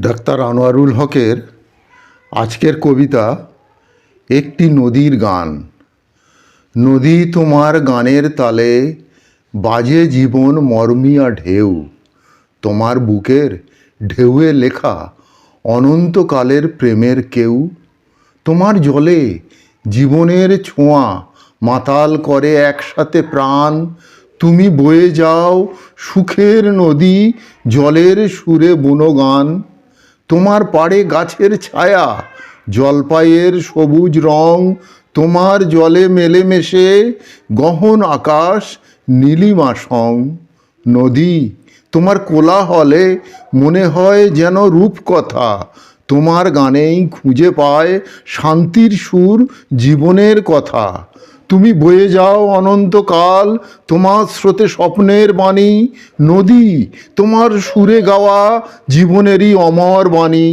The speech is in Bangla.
ডাক্তার আনোয়ারুল হকের আজকের কবিতা, একটি নদীর গান। নদী তোমার গানের তালে বাজে জীবন মর্মিয়া ঢেউ। তোমার বুকের ঢেউয়ে লেখা অনন্তকালের প্রেমের কেউ। তোমার জলে জীবনের ছোঁয়া মাতাল করে একসাথে প্রাণ। তুমি বয়ে যাও সুখের নদী, জলের সুরে বুনো গান তোমার পাড়ে গাছের ছায়া, জলপাইয়ের সবুজ রং তোমার জলে মেলেমেশে গহন আকাশ নীলিমা সং নদী, তোমার কোলাহলে মনে হয় যেন রূপকথা, তোমার গানেই খুঁজে পায় শান্তির সুর জীবনের কথা। তুমি বয়ে যাও অনন্তকাল তোমার স্রোতে স্বপ্নের বাণী। নদী তোমার সুরে গাওয়া জীবনেরই অমর বাণী।